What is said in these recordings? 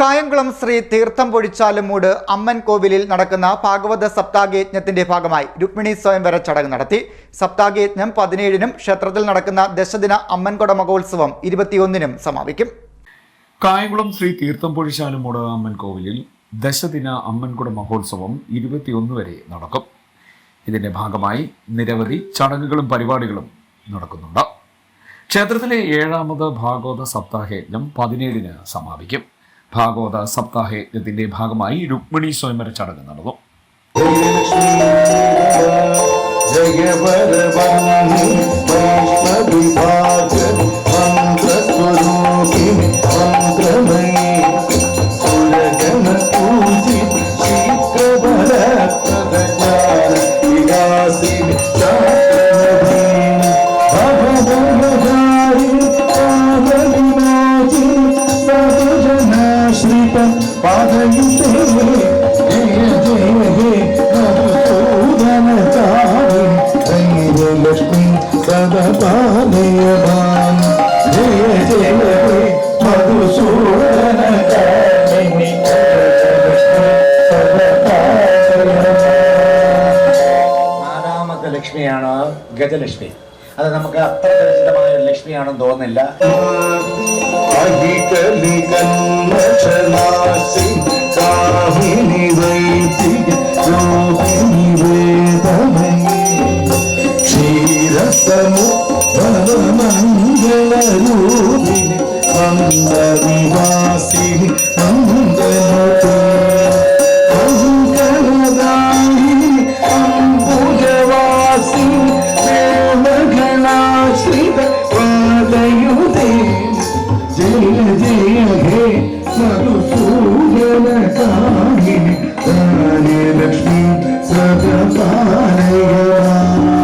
കായംകുളം ശ്രീ തീർത്ഥം പൊഴിച്ചാലുമൂട് അമ്മൻ കോവിലിൽ നടക്കുന്ന ഭാഗവത സപ്താഹയജ്ഞത്തിന്റെ ഭാഗമായി രുക്മിണി സ്വയംവര ചടങ്ങ് നടത്തി. സപ്താഹയജ്ഞം പതിനേഴിനും ക്ഷേത്രത്തിൽ നടക്കുന്ന ദശദിന അമ്മൻകൊട മഹോത്സവം ഇരുപത്തിയൊന്നിനും സമാപിക്കും. കായംകുളം ശ്രീ തീർത്ഥം പൊഴിച്ചാലുമൂട് അമ്മൻ കോവിലിൽ ദശദിന അമ്മൻകുട മഹോത്സവം ഇരുപത്തിയൊന്ന് വരെ നടക്കും. ഇതിന്റെ ഭാഗമായി നിരവധി ചടങ്ങുകളും പരിപാടികളും നടക്കുന്നുണ്ട്. ക്ഷേത്രത്തിലെ ഏഴാമത് ഭാഗവത സപ്താഹയജ്ഞം പതിനേഴിന് സമാപിക്കും. ഭാഗവത സപ്താഹയജ്ഞത്തിന്റെ ഭാഗമായി രുക്മിണി സ്വയംവര ചടങ്ങ് നടന്നു. നാലാമത്തെ ലക്ഷ്മിയാണ് ഗജലക്ഷ്മി. അത് നമുക്ക് അത്ര പരിചിതമായ ലക്ഷ്മിയാണെന്ന് തോന്നുന്നില്ല. അഹികലി കന്മഷനാശി आनंद निवासी मंगलते मंगलदायी अंबुजवासी देवगणाश्रित पादयुधे जय लक्ष्मी सदा पालय।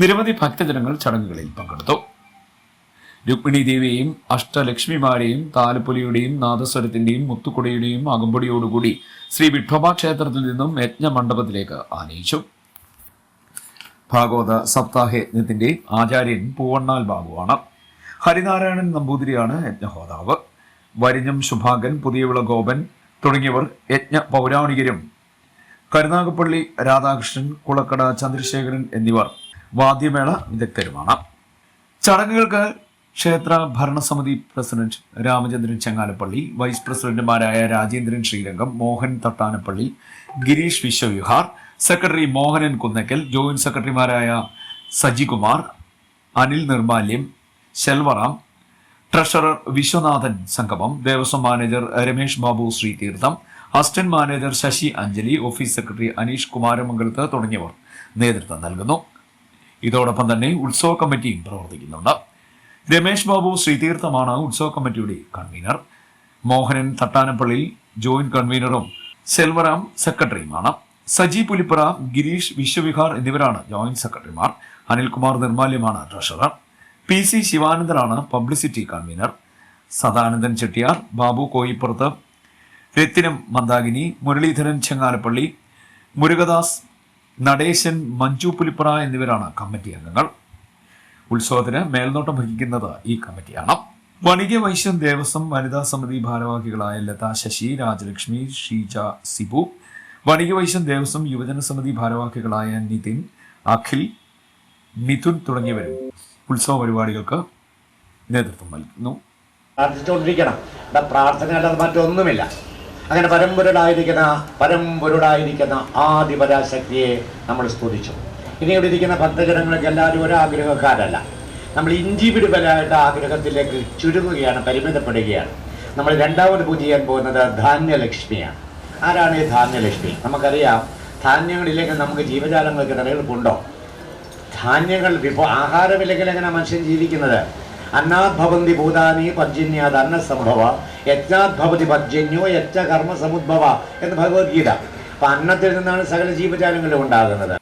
നിരവധി ഭക്തജനങ്ങൾ ചടങ്ങുകളിൽ പങ്കെടുത്തു. രുക്മിണി ദേവിയെയും അഷ്ടലക്ഷ്മിമാരെയും താലപ്പൊലിയുടെയും നാദസ്വരത്തിന്റെയും മുത്തുക്കുടയുടെയും അകമ്പടിയോടുകൂടി ശ്രീ വിഠോബ ക്ഷേത്രത്തിൽ നിന്നും യജ്ഞമണ്ഡപത്തിലേക്ക് ആനയിച്ചു. ഭാഗവത സപ്താഹയജ്ഞത്തിന്റെ ആചാര്യൻ പൂവണ്ണാൽ ബാബുവാണ്. ഹരിനാരായണൻ നമ്പൂതിരിയാണ് യജ്ഞഹോതാവ്. വരിഞ്ഞം ശുഭാകൻ പുതിയവിള ഗോപൻ തുടങ്ങിയവർ യജ്ഞ പൗരാണികരും. കരുനാഗപ്പള്ളി രാധാകൃഷ്ണൻ കുളക്കട ചന്ദ്രശേഖരൻ എന്നിവർ വാദ്യമേള വിദഗ്ധരുമാണ്. ചടങ്ങുകൾക്ക് ക്ഷേത്ര ഭരണസമിതി പ്രസിഡന്റ് രാമചന്ദ്രൻ ചെങ്ങാലപ്പള്ളി വൈസ് പ്രസിഡന്റുമാരായ രാജേന്ദ്രൻ ശ്രീരംഗം മോഹൻ തട്ടാനപ്പള്ളി ഗിരീഷ് വിശ്വവിഹാർ സെക്രട്ടറി മോഹനൻ കുന്നക്കൽ ജോയിന്റ് സെക്രട്ടറിമാരായ Sajikumar Anil Nirmalyam Selvaram treasurer Viswanathan Sangamam Devaswom manager Ramesh Babu Sreetheertham assistant manager Sasi Anjali office secretary Aneesh Kumaramangalath തുടങ്ങിയവർ നേതൃത്വം നൽകുന്നു. ഇതോടൊപ്പം തന്നെ ഉത്സവ കമ്മിറ്റിയും പ്രവർത്തിക്കുന്നുണ്ട്. രമേഷ് ബാബു ശ്രീതീർത്ഥമാണ് ഉത്സവ കമ്മിറ്റിയുടെ കൺവീനർ. മോഹനൻ തട്ടാനപ്പള്ളി ജോയിന്റ് കൺവീനറും സെൽവറാം സെക്രട്ടറിയുമാണ്. സജി പുലിപ്പുറ ഗിരീഷ് വിശ്വവിഹാർ എന്നിവരാണ് ജോയിന്റ് സെക്രട്ടറിമാർ. അനിൽകുമാർ നിർമാല്യമാണ് ട്രഷറർ. പി സി ശിവാനന്ദനാണ് പബ്ലിസിറ്റി കൺവീനർ. സദാനന്ദൻ ചെട്ടിയാർ ബാബു കോയിപ്പുറത്ത്. രത്തിനം മന്ദാകിനി മുരളീധരൻ ചെങ്ങാലപ്പള്ളി. മുരുകദാസ് നടേശൻ മഞ്ജു പുലിപ്ര എന്നിവരാണ് കമ്മിറ്റി അംഗങ്ങൾ. ഉത്സവത്തിന് മേൽനോട്ടം വഹിക്കുന്നത് ഈ കമ്മിറ്റിയാണ്. വണിക വൈശ്യം ദേവസ്വം വനിതാ സമിതി ഭാരവാഹികളായ ലത ശശി രാജലക്ഷ്മി ഷീജ സിബു വണിക വൈശ്യം ദേവസ്വം യുവജന സമിതി ഭാരവാഹികളായ നിതിൻ അഖിൽ മിഥുൻ തുടങ്ങിയവരും ഉത്സവ പരിപാടികൾക്ക് നേതൃത്വം നൽകുന്നു. പ്രാർത്ഥിച്ചുകൊണ്ടിരിക്കണം. പ്രാർത്ഥന അല്ലാതെ മറ്റൊന്നുമില്ല. അങ്ങനെ പരമ്പരടായിരിക്കുന്ന പരമ്പരടായിരിക്കുന്ന ആദിപരാശക്തിയെ നമ്മൾ സ്തുതിച്ചു. ഇനി ഇവിടെ ഇരിക്കുന്ന ഭക്തജനങ്ങൾക്ക് എല്ലാവരും ഒരാഗ്രഹക്കാരല്ല. നമ്മൾ ഇൻഡിവിഡുവലായിട്ട് ആഗ്രഹത്തിലേക്ക് ചുരുങ്ങുകയാണ് പരിമിതപ്പെടുകയാണ്. നമ്മൾ രണ്ടാമത് പൂജ ചെയ്യാൻ പോകുന്നത് ധാന്യലക്ഷ്മിയാണ്. ആരാണ് ഈ ധാന്യലക്ഷ്മി? നമുക്കറിയാം ധാന്യങ്ങളില്ലെങ്കിൽ നമുക്ക് ജീവജാലങ്ങൾക്ക് നിലനിൽപ്പുണ്ടോ? ധാന്യങ്ങൾ വിഭവ ആഹാരമില്ലെങ്കിൽ എങ്ങനെ മനുഷ്യൻ ജീവിക്കുന്നത്? അന്നാത് ഭവന്തി ഭൂതാനി പർജന്യാത് അന്നസംഭവ. യജ്ഞാത് ഭവതി പർജന്യോ യജ്ഞ കർമ്മ സമുദ്ഭവ എന്ന് ഭഗവത്ഗീത. അപ്പൊ അന്നത്തിൽ നിന്നാണ് സകല ജീവജാലങ്ങളും ഉണ്ടാകുന്നത്.